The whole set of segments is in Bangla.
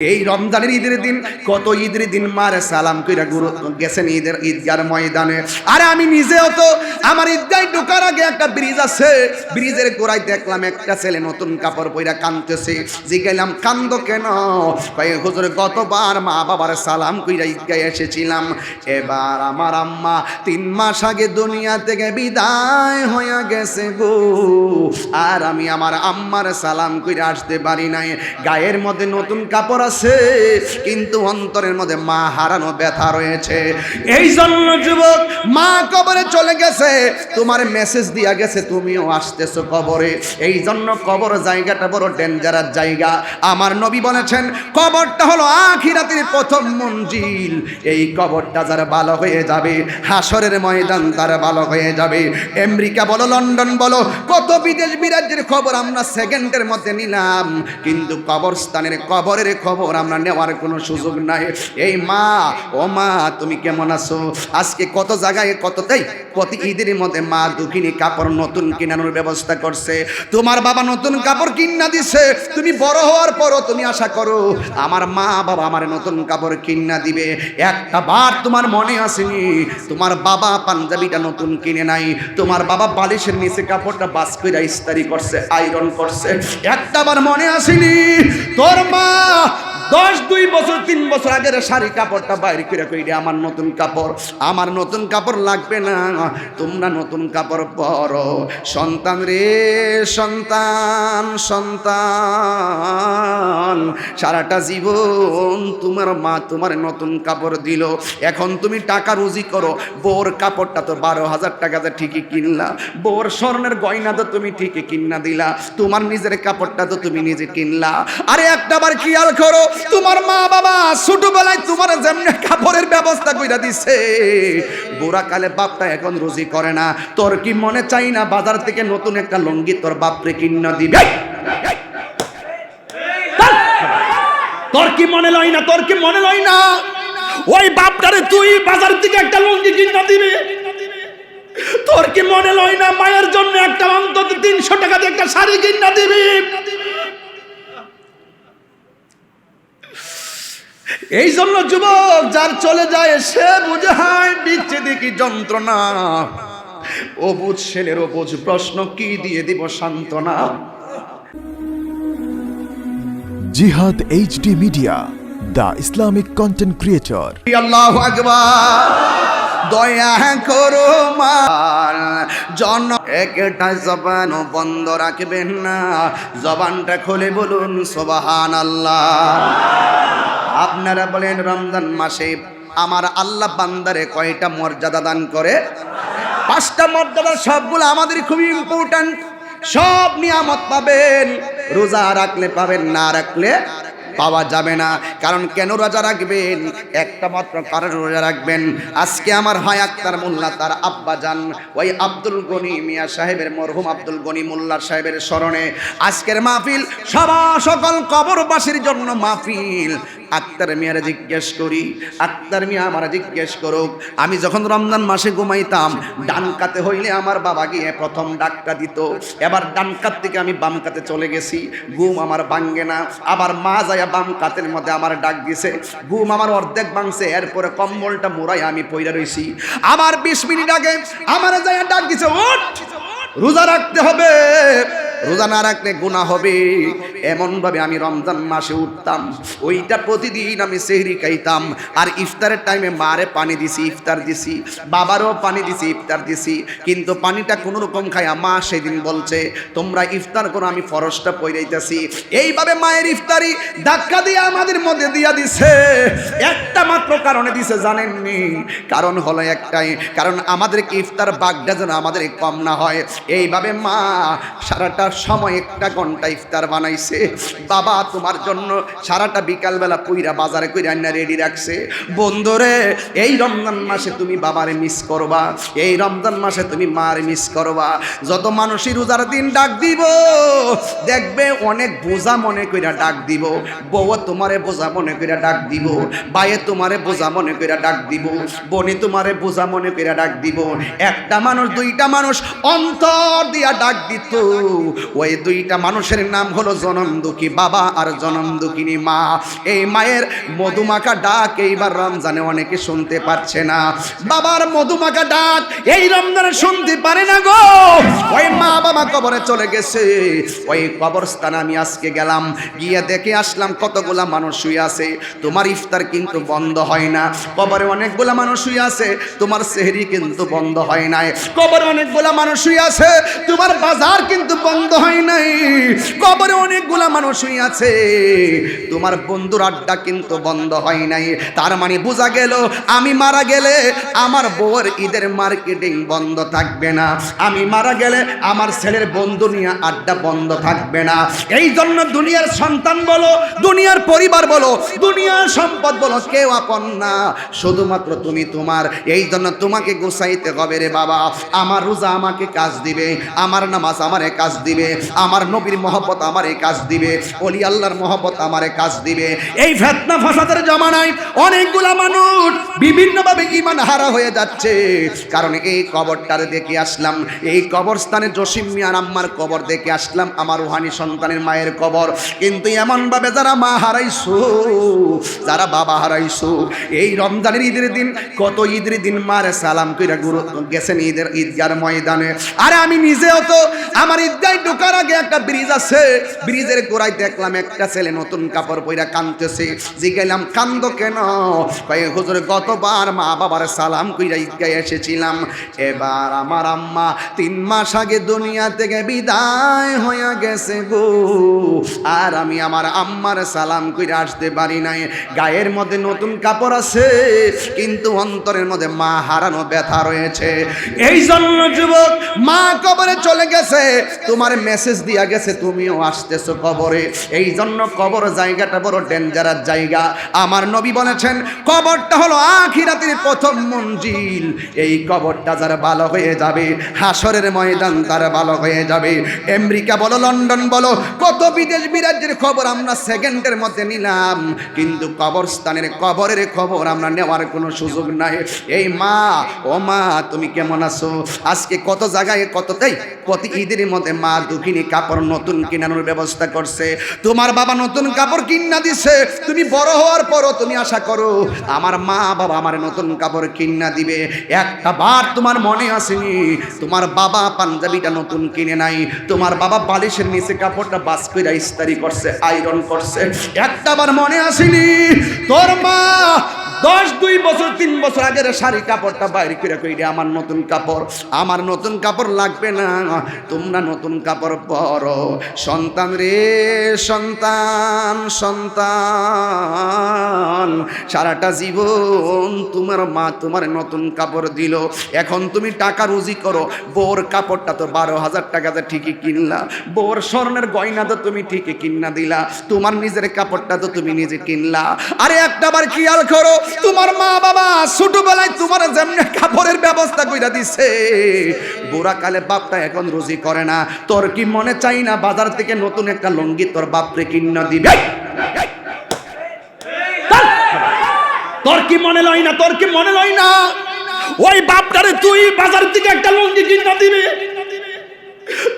এই রমজানের ঈদের দিন, কত ঈদের দিন, মারে সালাম কইরা গুরু গেছেন ঈদের ঈদগার ময়দানে। আরে আমি নিজেও তো, আমার ঈদগায় ঢোকার আগে একটা ব্রিজ আছে। ব্রিজের গোড়ায় দেখলাম একটা ছেলে নতুন কাপড় পইরা কান্দতেছে জিগাইলাম, কান্দ কেন? কয়ে, হুজুর, গতবার মা বাবার সালাম কইরা ঈদগায় এসেছিলাম। এবার আমার আম্মা তিন মাস আগে দুনিয়া থেকে বিদায় হয়ে গেছে গো। আর আমি আমার আম্মার সালাম কইরা আসতে পারি নাই। গায়ের মধ্যে নতুন কাপড় আছে, কিন্তু অন্তরের মধ্যে মা হারানো ব্যথা রয়েছে। এই জন্য যুবক, মা কবরে চলে গেছে। তোমার মেসেজ দিয়া গেছে, তুমিও আসতেছো কবরে। এই জন্য কবর জায়গাটা বড় ডেঞ্জারাস জায়গা। আমার নবী বলেছেন, কবরটা হলো আখিরাতের প্রথম মঞ্জিল। এই কবরটা যার ভালো হয়ে যাবে হাসরের ময়দান তার ভালো হয়ে যাবে। আমেরিকা বলো, লন্ডন বলো, কত বিদেশ বিরাজ্যের খবর আমরা সেকেন্ডের মধ্যে নিলাম। কিন্তু কবরস্থানের কবরের খবর আমরা নেওয়ার কোনো সুযোগ নাই। এই মা, ও মা, তুমি কেমন আছো? আজকে কত জায়গায় কতটাই প্রতি ঈদের মধ্যে মা দুঃখিনী কাপড় নতুন কেনানোর ব্যবস্থা করছে। তোমার বাবা নতুন কাপড় কিনা দিছে। তুমি বড় হওয়ার পরও তুমি আশা করো, আমার মা বাবা আমার নতুন কাপড় কিনা দিবে। একটা বার তোমার মনে আসেনি, তোমার বাবা পাঞ্জাবিটা নতুন কিনে নাই। তোমার বাবা বালিশের নিচে কাপড়টা বাস করে ইস্তারি করছে, আয়রন করছে। একটা বার মনে আসেনি, তোর মা দশ, দুই বছর, তিন বছর আগের শাড়ি কাপড়টা বাইরে করে কইরে আমার নতুন কাপড়? আমার নতুন কাপড় লাগবে না, তোমরা নতুন কাপড় পরো। সন্তান রে, সন্তান সন্তান, সারাটা জীবন তোমার মা তোমার নতুন কাপড় দিল। এখন তুমি টাকা রুজি করো, বোর কাপড়টা তো বারো হাজার টাকাতে ঠিকই কিনলা, বোর স্বর্ণের গয়না তো তুমি ঠিকই কিনা দিলা, তোমার নিজের কাপড়টা তো তুমি নিজে কিনলা। আরে একটা বার খেয়াল করো তোমার মা বাবা ছোটবেলায় তোমার যেমনি কাপড়ের ব্যবস্থা কইরা দিছে। বুড়া কালে বাপটা এখন রুজি করে না। তোর কি মনে চাই না বাজার থেকে নতুন একটা লঙ্গি তোর বাপরে কিনা দিবে? তোর কি মনে লয় না? তোর কি মনে লয় না? ওই বাপটারে তুই বাজার থেকে একটা লঙ্গি কিনা দিবে? তোর কি মনে লয় না মায়ের জন্য একটা অন্তত তিনশো টাকা দিয়ে একটা শাড়ি কিনা দিবি? এই জন্য যুবক যার চলে যায় সে বুঝে হয় বিচ্ছেদে কি যন্ত্রণা। ও বুঝ ছেলের ও বুঝ প্রশ্ন কি দিয়ে দিব সান্ত্বনা? Jihad HD media the Islamic content creator. আল্লাহ আকবার। দয়া করো মাল। জন একটা জবান বন্ধ রাখবেন না। জবানটা খুলে বলুন সোবাহান আল্লাহ আপনারা বলেন, রমজান মাসে আমার আল্লাহ বান্দারে কয়টা মর্যাদা দান করে? পাঁচটা মর্যাদা সবগুলো আমাদের খুবই ইম্পর্ট্যান্ট সব নিয়ামত পাবেন। রোজা রাখলে পাবেন, না রাখলে পাওয়া যাবে না। কারণ কেন রোজা রাখবেন? একটা মাত্র কারণ রোজা রাখবেন। আজকে আমার হয় আক্তার মোল্লা, তার আব্বা যান, ওই আব্দুল গনি মিয়া সাহেবের, মরহুম আব্দুল গনি মোল্লা সাহেবের স্মরণে আজকের মাহফিল সবা সকল কবরবাসীর জন্য মাহফিল। আক্তার মিয়ারে জিজ্ঞেস করি, আক্তার মিয়া আমার জিজ্ঞেস করুক, আমি যখন রমজান মাসে ঘুমাইতাম, ডান কাতে হইলে আমার বাবা গিয়ে প্রথম ডাকটা দিত। এবার ডান কাত থেকে আমি বাম কাতে চলে গেছি, ঘুম আমার ভাঙ্গে না। আবার মা যায় বাম কাতের মধ্যে আমার ডাক দিছে, ঘুম আমার অর্ধেক ভাঙছে, এরপরে কম্বলটা মোড়াই আমি পইরা রয়েছি আমার বিশ মিনিট আগে আমার যাই ডাক দিছে রোজা রাখতে হবে। রোজা না রাখলে গুণা হবে। এমনভাবে আমি রমজান মাসে উঠতাম। ওইটা প্রতিদিন আমি সেহরি খাইতাম। আর ইফতারের টাইমে মারে পানি দিছি, ইফতার দিছি। বাবারও পানি দিছি, ইফতার দিছি। কিন্তু পানিটা কোনো রকম খাইয়া মা সেদিন বলছে, তোমরা ইফতার করো, আমি ফরসটা পইরাইতেছি। এইভাবে মায়ের ইফতারি ধাক্কা দিয়ে আমাদের মধ্যে দিয়া দিছে। একটা মাত্র কারণে দিছে, জানেননি? কারণ হলো একটাই, কারণ আমাদেরকে ইফতার বাগটা যেন আমাদের কম না হয়। এইভাবে মা সারাটা সময় একটা ঘণ্টা ইফতার বানাইছে। বাবা তোমার জন্য সারাটা বিকালবেলা পুইরা বাজারে কইরা আন্না রেডি রাখছে। বন্ধুরে, এই রমজান মাসে তুমি বাবারে মিস করবা। এই রমজান মাসে তুমি মারে মিস করবা। যত মানুষই রোজার দিন ডাক দিব, দেখবে অনেক বোঝা মনে কইরা ডাক দিব। বউ তোমারে বোঝা মনে কইরা ডাক দিব। বাইয়ে তোমারে বোঝা মনে কইরা ডাক দিব। বনে তোমারে বোঝা মনে কইরা ডাক দিব। একটা মানুষ, দুইটা মানুষ অন্তর দিয়া ডাক দিত। ওই দুইটা মানুষের নাম হলো জনম দুঃখী বাবা আর জনম দুঃখিনী মা। এই মায়ের মধুমাখা ডাক এইবার রমজানে অনেকে শুনতে পারছে না। বাবার মধুমাখা ডাক এই রমজানে শুনতে পারে না গো। ওই মা বাবা কবরে চলে গেছে। ওই কবরস্থানে আমি আজকে গেলাম। গিয়ে দেখে আসলাম কতগুলা মানুষ শুয়ে আছে। তোমার ইফতার কিন্তু বন্ধ হয় না। কবরে অনেকগুলা মানুষ শুয়ে আছে। তোমার সেহরি কিন্তু বন্ধ হয় নাই। কবরে অনেকগুলা মানুষ শুয়ে আছে। তোমার বাজার কিন্তু বন্ধ হয় নাই। কবরে অনেকগুলা মানুষ শুয়ে আছে। তোমার বন্ধুর আড্ডা কিন্তু বন্ধ হয় নাই। তার মানে বোঝা গেল, আমি মারা গেলে আমার বউর ঈদের মার্কেটিং বন্ধ থাকবে না। আমি মারা গেলে আমার ছেলের বন্ধু নিয়ে আড্ডা বন্ধ থাকবে না। এই জন্য দুনিয়ার সন্তান বলো, দুনিয়ার পরিবার বলো, দুনিয়ার সম্পদ বলো, কেউ আপন না। শুধুমাত্র তুমি তোমার। এই জন্য তোমাকে গুছাইতে হবে রে বাবা। আমার রোজা আমাকে কাজ দিবে, আমার নামাজ আমারে কাজ দিবে। আমার নবীর মহব্বত আমারে কাজ দিবে অলি আল্লাহর মহব্বত আমারে কাজ দিবে। এই ফেতনা ফাসাদের জমানায় অনেকগুলা মানুষ বিভিন্নভাবে ইমান হারা হয়ে যাচ্ছে। কারণ এই কবরটারে দেখে আসলাম, এই কবরস্থানে জসিম মিয়ার আম্মার কবর দেখে আসলাম, আমার রুহানি সন্তানের মায়ের কবর। কিন্তু এমনভাবে যারা মা হারাইছো, যারা বাবা হারাইছো, এই রমজানের ঈদের দিন, কত ঈদের দিন মারে সালাম কইরা গুরু গেছেন ঈদের ঈদগার ময়দানে। আরে আমি নিজেও তো আমার ঈদগায় ঢোকার আগে একটা ব্রিজ আছে। ব্রিজের গোড়ায় দেখলাম একটা ছেলে নতুন কাপড় পইরা কান্দতেছে জিগাইলাম, কান্দ কেন? কয়ে, হুজুর, গতবার মা বাবার সালাম কইরা ঈদগায় এসেছিলাম। এবার আমার আম্মা তিন মাস আগে দুনিয়া থেকে বিদায় হয়ে গেছে গো। আর আমি আমার আম্মার সালাম কইরা আসতে পারি নাই। গায়ের মধ্যে নতুন কাপড় আছে, কিন্তু অন্তরের মধ্যে মা হারানো ব্যথা রয়েছে। এই জন্য যুবক, মা কবরে চলে গেছে। তোমার মেসেজ দিয়া গেছে, তুমিও আসতেছো কবরে। এই জন্য কবর জায়গাটা বড় ডেঞ্জারাস জায়গা। আমার নবী বলেছেন, কবরটা হলো আখিরাতের প্রথম মঞ্জিল। এই কবরটা যারা ভালো হয়ে যাবে হাসরের ময়দান তারা ভালো হয়ে যাবে। আমেরিকা বলো, লন্ডন বলো, কত বিদেশ বিরাজ্যের খবর আমরা সেকেন্ডের মধ্যে নিলাম। কিন্তু কবরস্থানের কবরের খবর আমরা নেওয়ার কোনো সুযোগ নাই। এই মা, ও মা, তুমি কেমন আছো? আজকে কত জায়গায় কত তাই কত ঈদের মধ্যে মা দুঃখিনী কাপড় নতুন কিনানোর ব্যবস্থা করছে। তোমার বাবা নতুন কাপড় কিনা দিছে। তুমি বড় হওয়ার পরও তুমি আশা করো, আমার মা বাবা আমার নতুন কাপড় কিনা দিবে। একটা বার তোমার মনে আসেনি, তোমার বাবা পাঞ্জাবিটা নতুন কিনে নাই, তোমার বাবা বালিশের নিচে কাপড়টা বাস করে ইস্তারি করছে, আয়রন করছে। একটা বার মনে আসেনি, তোর মা দশ, দুই বছর, তিন বছর আগের শাড়ি কাপড়টা বাইরে করে কইরে আমার নতুন কাপড়? আমার নতুন কাপড় লাগবে না, তোমরা নতুন কাপড় পরো। সন্তান রে, সন্তান সন্তান, সারাটা জীবন তোমার মা তোমার নতুন কাপড় দিল। এখন তুমি টাকা রুজি করো বোর কাপড়টা তো বারো হাজার টাকাতে ঠিকই কিনলা বোর স্বর্ণের গয়না তো তুমি ঠিকই কিনা দিলা, তোমার নিজের কাপড়টা তো তুমি নিজে কিনলা। আরে একটা বার খেয়াল করো তোমার মা বাবা ছোটবেলায় তোমার যেমনি কাপড়ের ব্যবস্থা কইরা দিছে। বুড়া কালে বাপটা এখন রুজি করে না। তোর কি মনে চাই না বাজার থেকে নতুন একটা লঙ্গি তোর বাপরে কিনা দিবে? তোর কি মনে লয় না? তোর কি মনে লয় না? ওই বাপটারে তুই বাজার থেকে একটা লঙ্গি কিনা দিবে?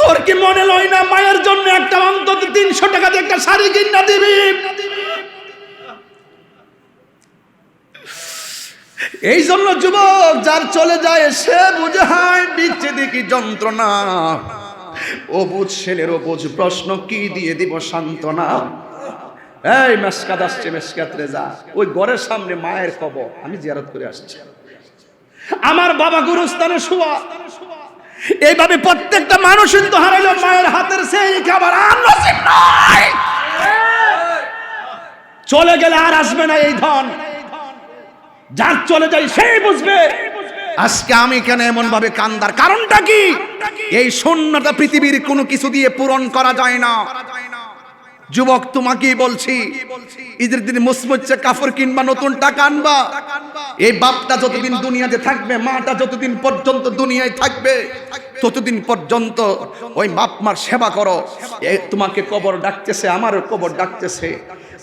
তোর কি মনে লয় না মায়ের জন্য একটা অন্তত তিনশো টাকা দিয়ে একটা শাড়ি কিনা দিবি? এই জন্য যুবক, যার চলে যায়, সে বুঝে হয় বিচ্ছেদে কি যন্ত্রণা। বুঝ ছেলের বুঝ প্রশ্ন, কি দিয়ে দিব সান্ত্বনা? এই মেসকাত আসছে, মেসকাত রেজা। ওই ঘরের সামনে মায়ের কবর। আমি জিয়ারত করে আসছি। আমার বাবা গুরুস্থানে শুয়া। এইভাবে প্রত্যেকটা মানুষ কিন্তু হারাইল, মায়ের হাতের সেই খাবার আর নসিব নাই। চলে গেলে আর আসবে না এই ধন। যার চলে যায় সেই বুঝবে। আজকে আমি কেন এমন ভাবে কান্দার কারণটা কি? এই শূন্যতা পৃথিবীর কোনো কিছু দিয়ে পূরণ করা যায় না। যুবক, তোমাকেই বলছি, ঈদের দিন মুসমুচ্ছে কাপড় কিনবা, নতুন টাকা আনবা। এই বাপটা যতদিন দুনিয়াতে থাকবে, মাটা যতদিন পর্যন্ত দুনিয়ায় থাকবে, ততদিন পর্যন্ত ওই বাপ মার সেবা করো। তোমাকে কবর ডাকতেছে, আমারও কবর ডাকতেছে।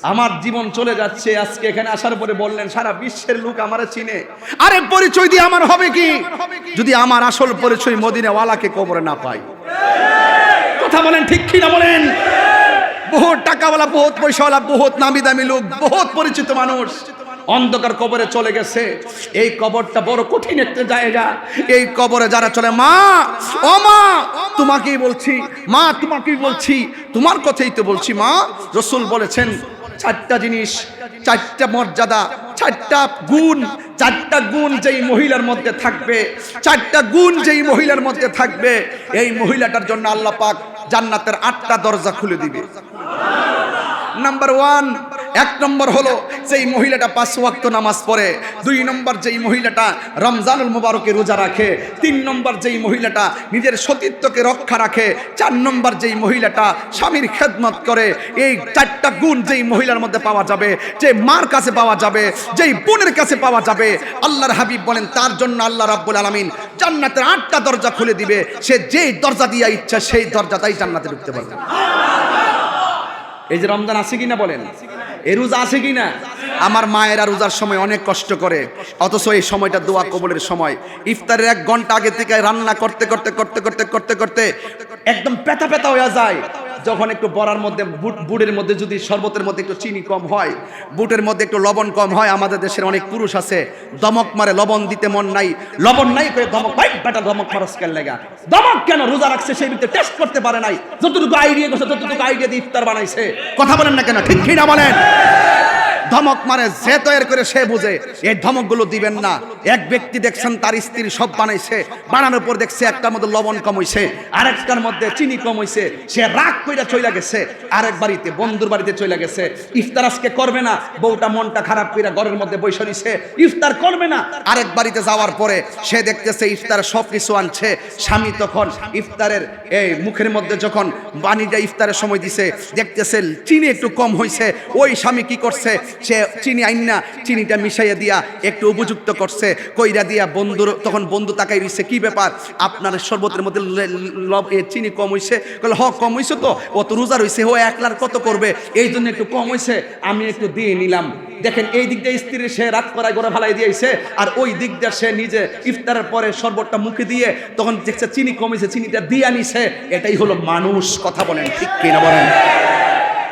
আমার জীবন চলে যাচ্ছে আজকে এখানে আসার পরে বললেন সারা বিশ্বের লোক আমার চিনে। আরে পরিচয় দিয়ে আমার হবে কি? যদি আমার আসল পরিচয় মদিনাওয়ালাকে কবরে না পাই। কথা বলেন ঠিক কি না বলেন? বহুত টাকাওয়ালা বহুত পয়সাওয়ালা বহুত নামি দামি লোক বহুত পরিচিত মানুষ। অন্ধকার কবরে চলে গেছে। এই কবরটা বড় কঠিন একটা জায়গা। এই কবরে যারা চলে মা ও মা তোমাকেই বলছি মা তোমাকেই বলছি তোমার কথাই তো বলছি মা। রসুল বলেছেন চারটা জিনিস, চারটা মর্যাদা, চারটা গুণ চারটা গুণ যেই মহিলার মধ্যে থাকবে, চারটা গুণ যেই মহিলার মধ্যে থাকবে, এই মহিলাটার জন্য আল্লাহ পাক জান্নাতের আটটা দরজা খুলে দিবে। নাম্বার ওয়ান এক নম্বর হলো যেই মহিলাটা পাঁচ ওয়াক্ত নামাজ পড়ে, দুই নম্বর যেই মহিলাটা রমজানুল মুবারকে রোজা রাখে, তিন নম্বর যেই মহিলাটা নিজের সতীত্বকে রক্ষা রাখে, চার নম্বর যেই মহিলাটা স্বামীর খেদমত করে, এই চারটা গুণ যেই মহিলার মধ্যে পাওয়া যাবে, যে মার কাছে পাওয়া যাবে, যেই বোনের কাছে পাওয়া যাবে, আল্লাহর হাবিব বলেন, তার জন্য আল্লাহ রাব্বুল আলামিন জান্নাতের আটটা দরজা খুলে দিবে, সে যেই দরজা দিয়া ইচ্ছা সেই দরজাটাই জান্নাতে ঢুকতে পারবে। এই যে রমজান আছে কিনা বলেন? এ রোজা আছে কিনা? আমার মায়েরা রোজার সময় অনেক কষ্ট করে, অথচ এই সময়টা দোয়া কবলের সময়। ইফতারের এক ঘণ্টা আগে থেকে রান্না করতে করতে করতে করতে করতে করতে একদম পেতা পেতা হয়ে যায়। যখন একটু বড়ার মধ্যে, বুট, বুটের মধ্যে যদি শরবতের মধ্যে একটু চিনি কম হয়, বুটের মধ্যে একটু লবণ কম হয়, আমাদের দেশের অনেক পুরুষ আছে, দমক মারে, লবণ দিতে মন নাই, লবণ নাই করে দমক, ভাই, বেটা দমক মারস কেন লেগা? দমক কেন রোজা রাখছে সেই ভিতরে টেস্ট করতে পারে নাই? যতটুকু আইডিয়া করছে, ততটুকু আইডিয়া দিয়ে ইফতার বানাইছে। কথা বলেন না কেন, ঠিক ঠিক না বলেন? ধমক মানে যে তৈরি করে সে বুঝে, এই ধমকগুলো দিবেন না। এক ব্যক্তি দেখছেন, তার স্ত্রী সব বানাইছে, বানানোর পর দেখছে একটার মধ্যে লবণ কম হইছে, আরেকটার মধ্যে চিনি কম হইছে, সে রাগ কইরা চলে গেছে, আরেক বাড়িতে, বন্ধুর বাড়িতে চলে গেছে। ইফতার আজকে করবে না, বউটা মনটা খারাপ কইরা ঘরের মধ্যে বসে নিছে, ইফতার করবে না। আরেক বাড়িতে যাওয়ার পরে সে দেখতেছে ইফতার সব কিছু আনছে, স্বামী তখন ইফতারের, এই মুখের মধ্যে যখন বাণীটা ইফতারের সময় দিছে, দেখতেছে চিনি একটু কম হইছে, ওই স্বামী কি করছে সে চিনি আইনা চিনিটা মিশাইয়া দিয়া একটু উপযুক্ত করছে, কইরা দিয়া বন্ধুর তখন বন্ধু তাকাই দিচ্ছে কি ব্যাপার? আপনার শরবতের মধ্যে চিনি কম হইছে? বলে হ, কম হইছে তো, ও তো রোজা রইছে, ও একলার কত করবে? এই জন্য একটু কম হইছে, আমি একটু দিয়ে নিলাম। দেখেন, এই দিক দিয়ে স্ত্রী সে রাত করায় গড়ে ফালাই দিয়েছে আর ওই দিক দিয়ে সে নিজে ইফতারের পরে শরবতটা মুখে দিয়ে তখন দেখছে চিনি কমেছে চিনিটা দিয়ে আনিছে এটাই হলো মানুষ, কথা বলেন, ঠিক কিনা বলেন?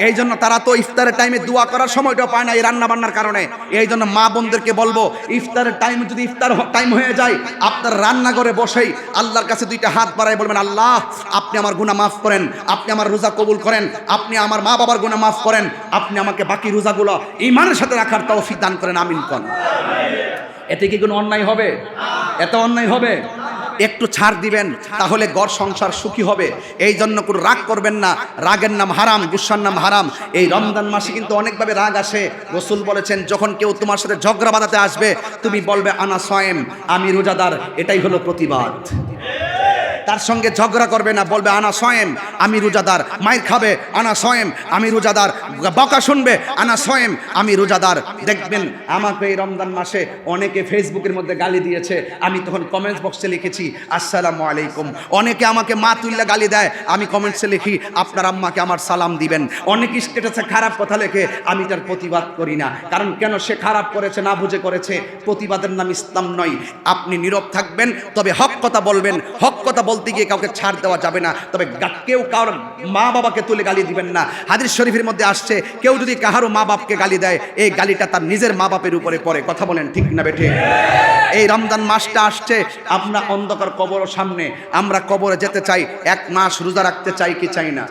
এই জন্য তারা তো ইফতারের টাইমে দোয়া করার সময়টাও পায় না এই রান্না বান্নার কারণে। এই জন্য মা বোনদেরকে বলব ইফতারের টাইম যদি ইফতার টাইম হয়ে যায় আপনার রান্নাঘরে বসেই আল্লাহর কাছে দুইটা হাত বাড়ায় বলবেন আল্লাহ আপনি আমার গুনাহ মাফ করেন আপনি আমার রোজা কবুল করেন আপনি আমার মা বাবার গুনাহ মাফ করেন আপনি আমাকে বাকি রোজাগুলো ইমানের সাথে রাখার তৌফিক দান করেন আমিন কন। এতে কি কোনো অন্যায় হবে? এত অন্যায় হবে? একটু ছাড় দিবেন, তাহলে গড় সংসার সুখী হবে। এই জন্য কোনো রাগ করবেন না। রাগের নাম হারাম গুসার নাম হারাম। এই রমজান মাসে কিন্তু অনেকভাবে রাগ আসে। রসুল বলেছেন, যখন কেউ তোমার সাথে ঝগড়া বাঁধাতে আসবে, তুমি বলবে, আনা সয়েম, আমি রোজাদার। এটাই হলো প্রতিবাদ। তার সঙ্গে ঝগড়া করবে না, বলবে, আনা সয়েম, আমি রোজাদার। মায়ের খাবে, আনা সয়েম, আমি রোজাদার। বকা শুনবে, আনা সয়েম, আমি রোজাদার। দেখবেন, আমাকে এই রমজান মাসে অনেকে ফেসবুকের মধ্যে গালি দিয়েছে। আমি তখন কমেন্টস বক্সে লিখেছি, আসসালামু আলাইকুম। অনেকে আমাকে মা তুল্লা গালি দেয়, আমি কমেন্টসে লিখি, আপনার আম্মাকে আমার সালাম দিবেন। অনেকে স্টেটাসে খারাপ কথা লেখে, আমি তার প্রতিবাদ করি না। কারণ কেন সে খারাপ করেছে, না বুঝে করেছে? প্রতিবাদের নাম ইসলাম নয়। আপনি নীরব থাকবেন, তবে হক কথা বলবেন, হক কথা বলতে গিয়ে কাউকে ছাড় দেওয়া যাবে না। তবে কেউ কারোর মা বাবাকে তুলে গালি দিবেন না। হাদিস শরীফের মধ্যে আসছে, কেউ যদি কাহারও মা বাপকে গালি দেয়, এই গালিটা তার নিজের মা বাপের উপরে পড়ে। কথা বলেন ঠিক না বেঠে? এই রমজান মাসটা আসছে আপনার অন্ধকার কবর সামনে। আমরা কবরে যেতে চাই, এক মাস রোজা রাখতে চাই কি চাই না?